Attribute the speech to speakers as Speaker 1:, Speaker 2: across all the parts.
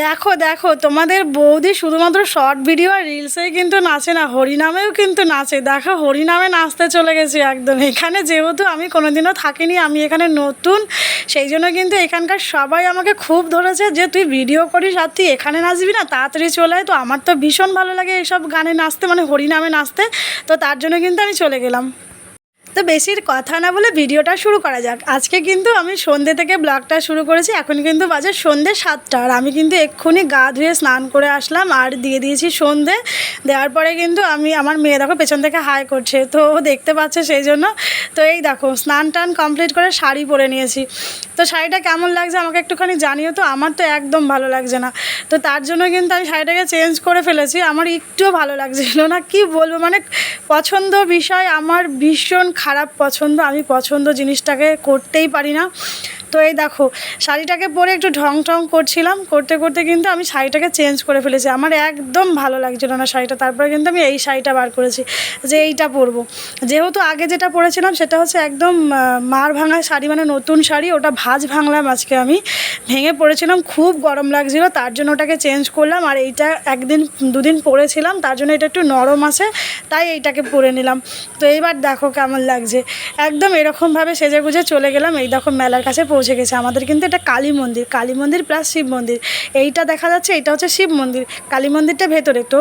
Speaker 1: দেখো দেখো, তোমাদের বৌদি শুধুমাত্র শর্ট ভিডিও আর রিলসেই কিন্তু নাচে না, হরিনামেও কিন্তু নাচে। দেখো, হরিনামে নাচতে চলে গেছি একদম। এখানে যেহেতু আমি কোনোদিনও থাকিনি, আমি এখানে নতুন, সেই জন্য কিন্তু এখানকার সবাই আমাকে খুব ধরেছে যে, তুই ভিডিও করিস আর তুই এখানে নাচবি না, তাড়াতাড়ি চলে তো আমার তো ভীষণ ভালো লাগে এইসব গানে নাচতে মানে হরিনামে নাচতে। তো তার জন্য কিন্তু আমি চলে গেলাম। তো বেশির কথা না বলে ভিডিওটা শুরু করা যাক। আজকে কিন্তু আমি সন্ধ্যে থেকে ব্লগটা শুরু করেছি, এখন কিন্তু বাজে সন্ধ্যে সাতটা। আর আমি কিন্তু এক্ষুনি গা ধুয়ে স্নান করে আসলাম আর দিয়ে দিয়েছি সন্ধে। দেওয়ার পরে কিন্তু আমি, আমার মেয়ে দেখো পেছন থেকে হাই করছে, তো ও দেখতে পাচ্ছে সেই জন্য। তো এই দেখো, স্নান টান কমপ্লিট করে শাড়ি পরে নিয়েছি। তো শাড়িটা কেমন লাগছে আমাকে একটুখানি জানিও তো, আমার তো একদম ভালো লাগছে না। তো তার জন্য কিন্তু আমি শাড়িটাকে চেঞ্জ করে ফেলেছি, আমার একটুও ভালো লাগছিল না। কি বলব মানে পছন্দ বিষয়, আমার ভীষণ খারাপ পছন্দ আমি পছন্দ জিনিসটাকে করতেই পারি না। তো এই দেখো, শাড়িটাকে পরে একটু ঢং ঢং করছিলাম, করতে করতে কিন্তু আমি শাড়িটাকে চেঞ্জ করে ফেলেছি। আমার একদম ভালো লাগছিল না শাড়িটা, তারপরে কিন্তু আমি এই শাড়িটা বার করেছি যে এইটা পরবো। যেহেতু আগে যেটা পরেছিলাম সেটা হচ্ছে একদম মার ভাঙা শাড়ি মানে নতুন শাড়ি, ওটা ভাজ ভাঙলাম আজকে আমি। ভেঙে পরেছিলাম, খুব গরম লাগছিল, তার জন্য ওটাকে চেঞ্জ করলাম, আর এইটা একদিন, দুদিন পরেছিলাম, তার জন্য এটা একটু নরম আছে, তাই এইটাকে পরে নিলাম। তো এইবার দেখো কেমন লাগছে। একদম এরকমভাবে সেজে গুজে চলে গেলাম, এই দেখো মেলার কাছে পৌঁছে গেছে। আমাদের কিন্তু এটা কালী মন্দির। কালী মন্দির প্লাস শিব মন্দির। এইটা দেখা যাচ্ছে এটা হচ্ছে শিব মন্দির। কালী মন্দিরটা ভেতরে। তো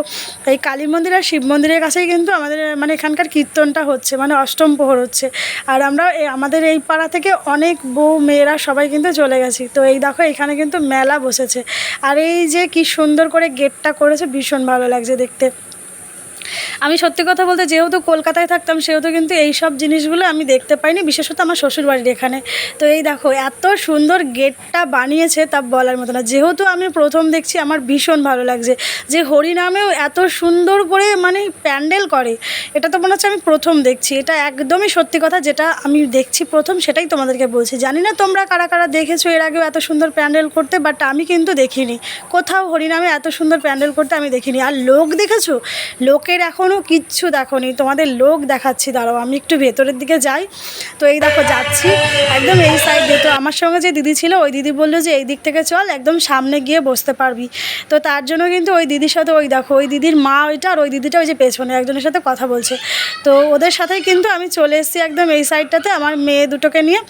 Speaker 1: এই কালী মন্দির আর শিব মন্দিরের কাছেই কিন্তু আমাদের মানে এখানকার কীর্তনটা হচ্ছে মানে অষ্টম প্রহর হচ্ছে। আর আমরা আমাদের এই পাড়া থেকে অনেক বউ মেয়েরা সবাই কিন্তু চলে গেছি। তো এই দেখো, এখানে কিন্তু মেলা বসেছে। আর এই যে কি সুন্দর করে গেটটা করেছে, ভীষণ ভালো লাগছে দেখতে। আমি সত্যি কথা বলতে যেহেতু কলকাতায় থাকতাম, সেহেতু কিন্তু এই সব জিনিসগুলো আমি দেখতে পাইনি, বিশেষত আমার শ্বশুরবাড়ির এখানে। তো এই দেখো, এত সুন্দর গেটটা বানিয়েছে তা বলার মতো না। যেহেতু আমি প্রথম দেখছি, আমার ভীষণ ভালো লাগছে যে হরিনামেও এত সুন্দর করে মানে প্যান্ডেল করে। এটা তো মনে হচ্ছে আমি প্রথম দেখছি। এটা একদমই সত্যি কথা যেটা আমি দেখছি প্রথম, সেটাই তোমাদেরকে বলছি। জানি না তোমরা কারা কারা দেখেছ, এর আগেও এত সুন্দর প্যান্ডেল করতে, বাট আমি কিন্তু দেখিনি। কোথাও হরিনামে এত সুন্দর প্যান্ডেল করতে আমি দেখিনি। আর লোক দেখেছ? লোকের এখনও কিচ্ছু দেখোনি। তোমাদের লোক দেখাচ্ছি, দাঁড়াও, আমি একটু ভেতরের দিকে যাই। তো এই দেখো, যাচ্ছি। একদম এই সাইড দিয়ে, তো আমার সঙ্গে যে দিদি ছিল, ওই দিদি বলল যে, এই দিক থেকে চল, একদম সামনে গিয়ে বসতে পারবি। তো তার জন্য কিন্তু ওই দিদির সাথে ওই দেখো, ওই দিদির মা ওইটা আর ওই দিদিটা ওই যে পেছনে একজনের সাথে কথা বলছে। তো ওদের সাথেই কিন্তু আমি চলে এসেছি একদম এই সাইডটাতে আমার মেয়ে দুটোকে নিয়ে।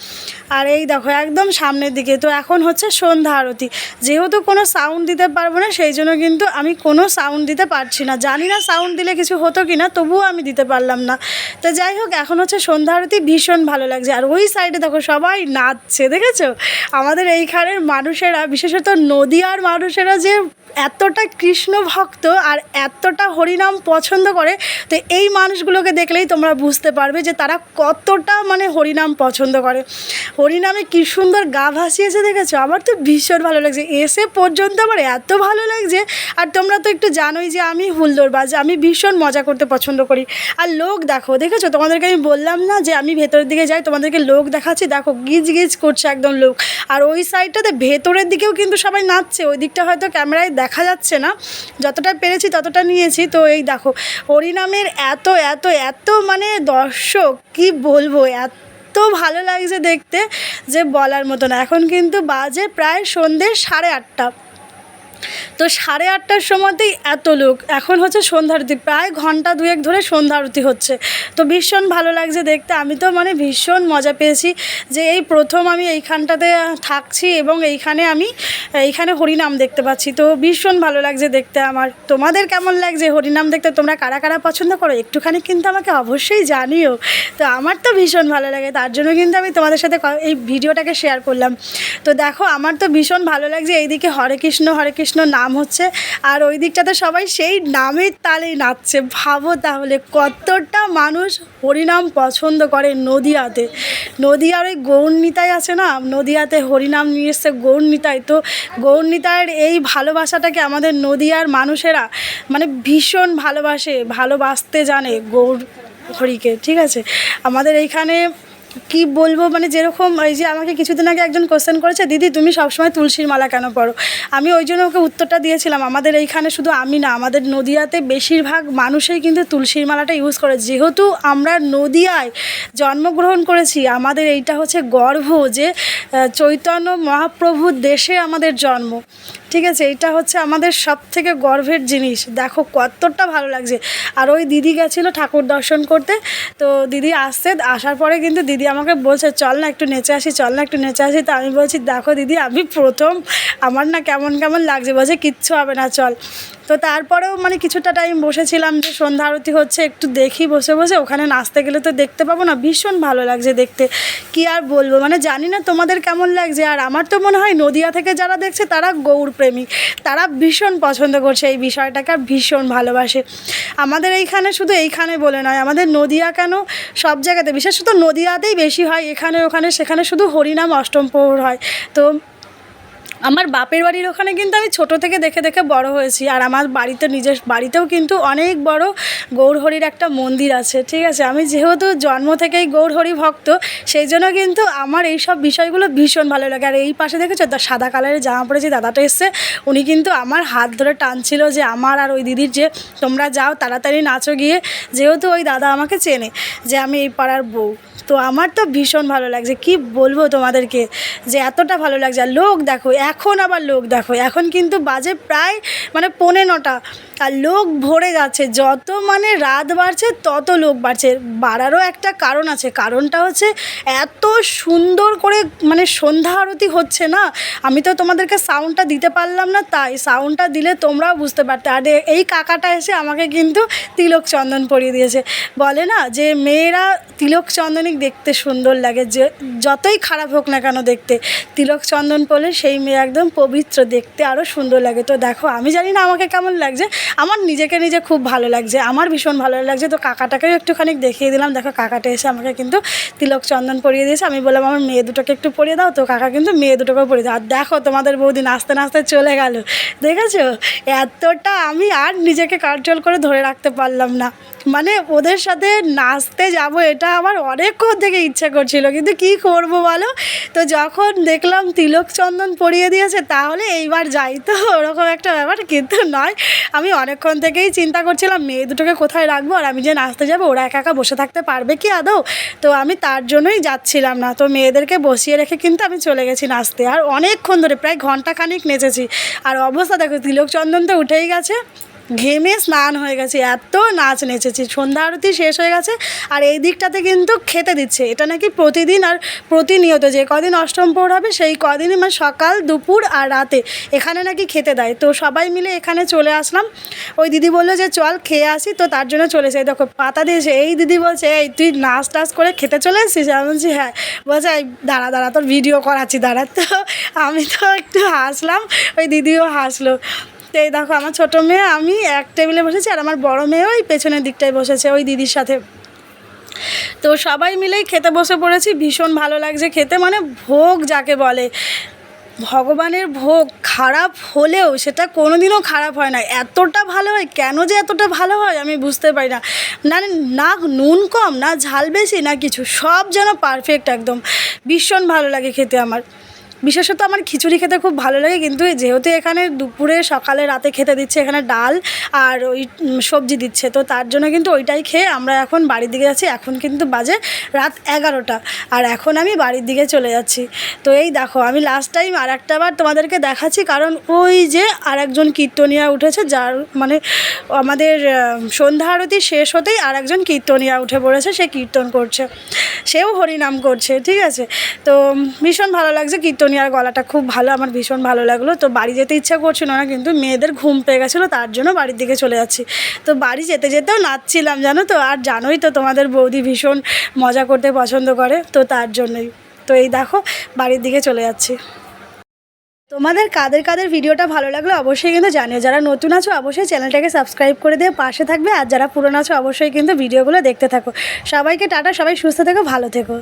Speaker 1: আর এই দেখো, একদম সামনের দিকে, তো এখন হচ্ছে সন্ধ্যা আরতি। যেহেতু কোনো সাউন্ড দিতে পারব না, সেই জন্য কিন্তু আমি কোনো সাউন্ড দিতে পারছি না। জানি না সাউন্ড দিলে কিছু হতো কি না তবুও আমি দিতে পারলাম না। তো যাই হোক, এখন হচ্ছে সন্ধ্যা আরতি ভীষণ ভালো লাগছে। আর ওই সাইডে দেখো সবাই নাচছে, দেখেছ? আমাদের এইখানের মানুষেরা, বিশেষত নদীয়ার মানুষেরা যে এতটা কৃষ্ণ ভক্ত আর এতটা হরিনাম পছন্দ করে, তো এই মানুষগুলোকে দেখলেই তোমরা বুঝতে পারবে যে তারা কতটা মানে হরিনাম পছন্দ করে। হরিনামে কী সুন্দর গা ভাসিয়েছে দেখেছ? আমার তো ভীষণ ভালো লাগছে। এসে পর্যন্ত আমার এত ভালো লাগছে। আর তোমরা তো একটু জানোই যে আমি হুল্লোড়বাজ, আমি ভীষণ মজা করতে পছন্দ করি। আর লোক দেখো, দেখেছ? তোমাদেরকে আমি বললাম না যে আমি ভেতরের দিকে যাই, তোমাদেরকে লোক দেখাচ্ছি। দেখো গিজ গিজ করছে একদম লোক। আর ওই সাইডটাতে ভেতরের দিকেও কিন্তু সবাই নাচছে, ওই দিকটা হয়তো ক্যামেরায় দেখা যাচ্ছে না। যতটা পেরেছি ততটা নিয়েছি। তো এই দেখো হরিনামের এত এত এত মানে দর্শক, কি বলব? এত ভালো লাগছে দেখতে যে বলার মতো না। এখন কিন্তু বাজে প্রায় সন্ধ্যে সাড়ে আটটা। তো সাড়ে আটটার সময়তেই এত লোক। এখন হচ্ছে সন্ধ্যা আরতি। প্রায় ঘণ্টা দুয়েক ধরে সন্ধ্যা আরতি হচ্ছে। তো ভীষণ ভালো লাগছে দেখতে। আমি তো মানে ভীষণ মজা পেয়েছি যে এই প্রথম আমি এইখানটাতে থাকছি এবং এইখানে আমি, এইখানে হরিনাম দেখতে পাচ্ছি। তো ভীষণ ভালো লাগছে দেখতে আমার। তোমাদের কেমন লাগছে হরিনাম দেখতে? তোমরা কারা কারা পছন্দ করো? একটুখানি কিন্তু আমাকে অবশ্যই জানিও। তো আমার তো ভীষণ ভালো লাগে। তার জন্য কিন্তু আমি তোমাদের সাথে এই ভিডিওটাকে শেয়ার করলাম। তো দেখো, আমার তো ভীষণ ভালো লাগছে। এইদিকে হরে কৃষ্ণ হরে কৃষ্ণ নাম হচ্ছে। আর ওই দিকটাতে সবাই সেই নামের তালেই নাচছে। ভাবো তাহলে কতটা মানুষ হরিনাম পছন্দ করে নদিয়াতে। নদিয়ার ওই গৌরনিতাই আছে না? নদিয়াতে হরিনাম নিয়ে এসছে গৌরনিতাই। তো গৌরনিতার এই ভালোবাসাটাকে আমাদের নদিয়ার মানুষেরা মানে ভীষণ ভালোবাসে, ভালোবাসতে জানে গৌর হরিকে, ঠিক আছে? আমাদের এইখানে কি বলব? মানে যেরকম এই যে আমাকে কিছুদিন আগে একজন কোশ্চেন করেছে, দিদি, তুমি সবসময় তুলসীর মালা কেন পড়ো? আমি ওই জন্য ওকে উত্তরটা দিয়েছিলাম, আমাদের এইখানে শুধু আমি না, আমাদের নদিয়াতে বেশিরভাগ মানুষই কিন্তু তুলসীর মালাটা ইউজ করে। যেহেতু আমরা নদিয়ায় জন্মগ্রহণ করেছি, আমাদের এইটা হচ্ছে গর্ব যে চৈতন্য মহাপ্রভুর দেশে আমাদের জন্ম। ঠিক আছে এইটা হচ্ছে আমাদের সব থেকে গর্বের জিনিস। দেখো কতটা ভালো লাগছে। আর ওই দিদি গেছিল ঠাকুর দর্শন করতে, তো দিদি আসছে, আসার পরে কিন্তু দিদি আমাকে বলছে, চল না একটু নেচে আসি, চল না একটু নেচে আসি। তো আমি বলছি, দেখো দিদি, আমি প্রথম, আমার না কেমন কেমন লাগছে। বলছে, কিচ্ছু হবে না, চল। তো তারপরেও মানে কিছুটা টাইম বসেছিলাম, যে সন্ধ্যা আরতি হচ্ছে, একটু দেখি বসে বসে। ওখানে নাচতে গেলে তো দেখতে পাবো না, ভীষণ ভালো লাগছে দেখতে। কি আর বলব? মানে জানি না তোমাদের কেমন লাগছে। আর আমার তো মনে হয় নদিয়া থেকে যারা দেখছে, তারা গৌর প্রেমিক, তারা ভীষণ পছন্দ করছে এই বিষয়টাকে আর ভীষণ ভালোবাসে। আমাদের এইখানে শুধু এইখানে বলে নয়, আমাদের নদিয়া কেন সব জায়গাতে বিশেষত নদিয়াতেই বেশি হয়, এখানে, ওখানে, সেখানে শুধু হরিনাম অষ্টম প্রহর হয়। তো আমার বাপের বাড়ির ওখানে কিন্তু আমি ছোট থেকে দেখে দেখে বড় হয়েছি, আর আমার বাড়িতে নিজের বাড়িতেও কিন্তু অনেক বড় গৌরহরির একটা মন্দির আছে, ঠিক আছে? আমি যেহেতু জন্ম থেকেই গৌরহরি ভক্ত, সেই জন্য কিন্তু আমার এই সব বিষয়গুলো ভীষণ ভালো লাগে। আর এই পাশে দেখেছ সাদা কালারের জামা যে দাদাটা এসছে, উনি কিন্তু আমার হাত ধরে টানছিল যে আমার আর ওই দিদির যে তোমরা যাও, তাড়াতাড়ি নাচো গিয়ে, যেহেতু ওই দাদা আমাকে চেনে যে আমি এই পাড়ার বউ। তো আমার তো ভীষণ ভালো লাগছে, কি বলব তোমাদেরকে? যে এতটা ভালো লাগছে। আর লোক দেখো এখন আবার লোক দেখো, এখন কিন্তু বাজে প্রায় মানে পৌনে নটা। আর লোক ভরে যাচ্ছে, যত মানে রাত বাড়ছে তত লোক বাড়ছে। বাড়ারও একটা কারণ আছে, কারণটা হচ্ছে এত সুন্দর করে মানে সন্ধ্যা আরতি হচ্ছে না। আমি তো তোমাদেরকে সাউন্ডটা দিতে পারলাম না, তাই সাউন্ডটা দিলে তোমরাও বুঝতে পারতে। আর এই কাকাটা এসে আমাকে কিন্তু তিলক চন্দন পরিয়ে দিয়েছে। বলে না যে, মেয়েরা তিলক চন্দনই দেখতে সুন্দর লাগে, যে যতই খারাপ হোক না কেন দেখতে। তিলক চন্দন পরলে সেই মেয়ে একদম পবিত্র দেখতে আরও সুন্দর লাগে। তো দেখো, আমি জানি না আমাকে কেমন লাগছে। আমার নিজেকে নিজে খুব ভালো লাগছে। আমার ভীষণ ভালো লাগছে। তো কাকাটাকেও একটুখানি দেখিয়ে দিলাম। দেখো, কাকাটা এসে আমাকে কিন্তু তিলক চন্দন পরিয়ে দিয়েছে। আমি বললাম, আমার মেয়ে দুটোকে একটু পরিয়ে দাও। তো কাকা কিন্তু মেয়ে দুটোকেও পরিয়ে দাও আর দেখো, তোমাদের বৌদি নাচতে নাচতে চলে গেল। দেখেছ? এতটা আমি আর নিজেকে কন্ট্রোল করে ধরে রাখতে পারলাম না। মানে ওদের সাথে নাচতে যাব, এটা আমার অনেকক্ষণ থেকে ইচ্ছে করছিল। কিন্তু কি করব বলো? তো যখন দেখলাম তিলক চন্দন পরিয়ে দিয়েছে, তাহলে এইবার যাই। তো ওরকম একটা ব্যাপার, কিন্তু নয়। আমি অনেকক্ষণ থেকেই চিন্তা করছিলাম, মেয়ে দুটোকে কোথায় রাখব? আর আমি যে নাচতে যাব, ওরা একা একা বসে থাকতে পারবে কি আদৌ? তো আমি তার জন্যই যাচ্ছিলাম না। তো মেয়েদেরকে বসিয়ে রেখে কিন্তু আমি চলে গেছি নাচতে। আর অনেকক্ষণ ধরে, প্রায় ঘন্টাখানিক নেচেছি। আর অবস্থা দেখো, তিলকচন্দন তো উঠেই গেছে। ঘেমে স্নান হয়ে গেছে, এত নাচ নেচেছি, সন্ধ্যা আরতি শেষ হয়ে গেছে, আর এই দিকটাতে কিন্তু খেতে দিচ্ছে। এটা নাকি প্রতিদিন আর প্রতিনিয়ত, যে কদিন অষ্টম পৌর হবে, সেই কদিনই মানে সকাল, দুপুর আর রাতে এখানে নাকি খেতে দেয়। তো সবাই মিলে এখানে চলে আসলাম। ওই দিদি বলল যে, চল খেয়ে আসি। তো তার জন্য চলে এসে দেখো, পাতা দিয়েছে এই দিদি বলছে, এই তুই নাচ টাচ করে খেতে চলে এসেছিস? আমি বলছি হ্যাঁ। বলছে, এই দাঁড়া দাঁড়া, তোর ভিডিও করাচ্ছি, দাঁড়া। তো আমি তো একটু হাসলাম, ওই দিদিও হাসলো। তো এই দেখো, আমার ছোটো মেয়ে, আমি এক টেবিলে বসেছি আর আমার বড় মেয়েও ওই পেছনের দিকটায় বসেছে, ওই দিদির সাথে। তো সবাই মিলেই খেতে বসে পড়েছি, ভীষণ ভালো লাগছে খেতে মানে ভোগ যাকে বলে। ভগবানের ভোগ খারাপ হলেও সেটা কোনোদিনও খারাপ হয় না। এতটা ভালো হয়, কেন যে এতটা ভালো হয় আমি বুঝতে পারি না। না না নুন কম, না ঝাল বেশি, না কিছু, সব যেন পারফেক্ট একদম। ভীষণ ভালো লাগে খেতে আমার। বিশেষত আমার খিচুড়ি খেতে খুব ভালো লাগে, কিন্তু যেহেতু এখানে দুপুরে সকালে রাতে খেতে দিচ্ছে এখানে ডাল আর ওই সবজি দিচ্ছে, তো তার জন্য কিন্তু ওইটাই খেয়ে আমরা এখন বাড়ির দিকে যাচ্ছি, এখন কিন্তু বাজে রাত এগারোটা, আর এখন আমি বাড়ির দিকে চলে যাচ্ছি। তো এই দেখো, আমি লাস্ট টাইম আর একটা বার তোমাদেরকে দেখাচ্ছি, কারণ ওই যে আর একজন কীর্তনিয়া উঠেছে, যার মানে আমাদের সন্ধ্যা আরতি শেষ হতেই আর একজন কীর্তনিয়া উঠে পড়েছে, সে কীর্তন করছে, সেও হরিনাম করছে, ঠিক আছে? তো ভীষণ ভালো লাগছে কীর্তনিয়ার গলাটা খুব ভালো, আমার ভীষণ ভালো লাগল। তো বাড়ি যেতে ইচ্ছা করছিল না, কিন্তু মেয়েদের ঘুম পেয়ে গেছিল, তার জন্য বাড়ির দিকে চলে যাচ্ছি। তো বাড়ি যেতে যেতেও নাচছিলাম, জানো তো? আর জানোই তো তোমাদের বৌদি ভীষণ মজা করতে পছন্দ করে, তো তার জন্যই। তো এই দেখো, বাড়ির দিকে চলে যাচ্ছি। তোমাদের কাদের কাদের ভিডিওটা ভালো লাগল অবশ্যই কিন্তু জানিও। যারা নতুন আছো, অবশ্যই চ্যানেলটাকে সাবস্ক্রাইব করে দিয়ে পাশে থাকবে। আর যারা পুরনো আছো, অবশ্যই কিন্তু ভিডিওগুলো দেখতে থাকো। সবাইকে টাটা, সবাই সুস্থ থেকো, ভালো থেকো।